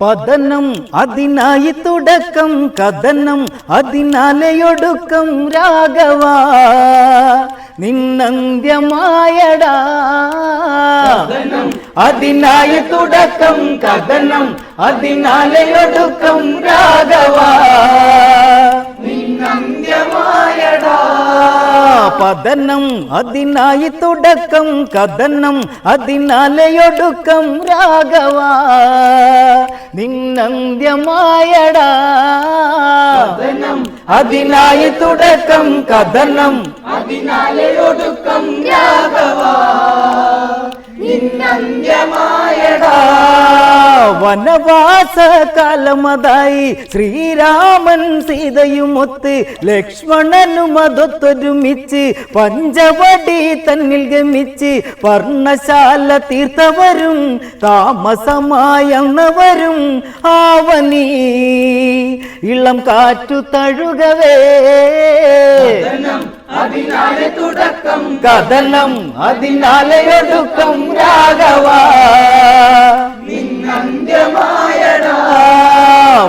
പതനം അതിനായി തുടക്കം കഥനം അതിനാലെയൊടുക്കം രാഘവ. നിന്നന്ത്യമായടാ. അതിനായി തുടക്കം കഥനം അതിനാലെയൊടുക്കം രാഘവ. പതനം അതിനായി തുടക്കം കഥനം അതിനാലെയൊടുക്കം രാഘവ. നിന്നന്ത്യമായടാ. അതിനായി തുടക്കം കഥനം അതിനാലെയൊടുക്കം രാഘവ. നിന്നന്ത്യമായടാ. വനവാസ കാലമതായി ശ്രീരാമൻ സീതയുമൊത്ത് ലക്ഷ്മണനും അതൊത്തൊരുമിച്ച് പഞ്ചവടി തന്നിൽ ഗമിച്ച് പർണശാല തീർത്തവരും താമസമായവരും ആവനി. ഇളം കാറ്റു തഴുകവേ. അതിനാലെ തുടക്കം. കഥനം അതിനാലെ ഒടുക്കം രാഘവ.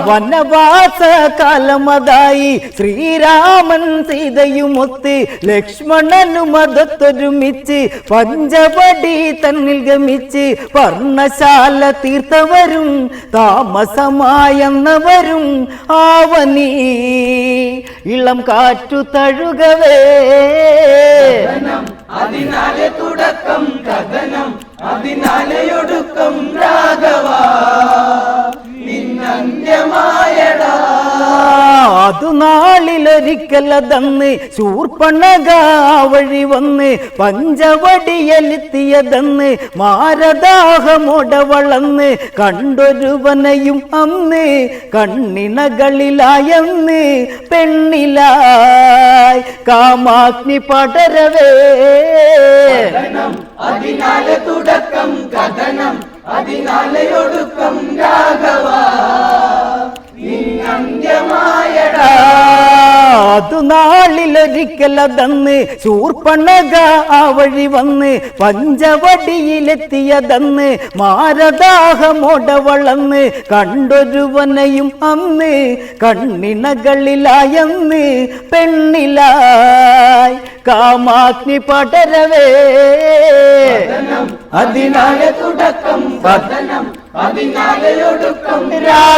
വനവാസ കാലമതായി ശ്രീരാമൻ സീതയുമൊത്ത് ലക്ഷ്മണനും മതത്തൊരുമിച്ച് പഞ്ചവടി തന്നിൽ ഗമിച്ച് പർണശാല തീർത്തവരും താമസമായെന്നവരും ആവനി. ഇളം കാറ്റു തഴുകവേ. അതിനാലെ തുടക്കം കഥനം. അതിനാലെ രാഘവാ രാഘവ. അതു നാളിലൊരിക്കലതന്ന് ശൂർപ്പണക വഴി വന്ന് പഞ്ചവടിയലെത്തിയതെന്ന് മാരദാഹമോട വളന്ന് കണ്ടൊരുവനെയും അന്ന് കണ്ണിനകളിലായെന്ന് പെണ്ണിലായി കാമാഗ്നി പടരവേ. കഥനം അതിനാലെ തുടക്കം കഥനം അതിനാലെ ഒടുക്കം രാഘവ. അതു നാളിലൊരിക്കലതന്ന് ശൂർപ്പണക ആ വഴി വന്ന് പഞ്ചവടിയിലെത്തിയതന്ന് മാരദാഹമോട വളന്ന് കണ്ടൊരുവനെയും അന്ന് കണ്ണിനകളിലായെന്ന് പെണ്ണിലായി കാമാഗ്നി പടരവേ. അതിനാലെ തുടക്കം അതിനാലെ ഒടുക്കം രാഘവ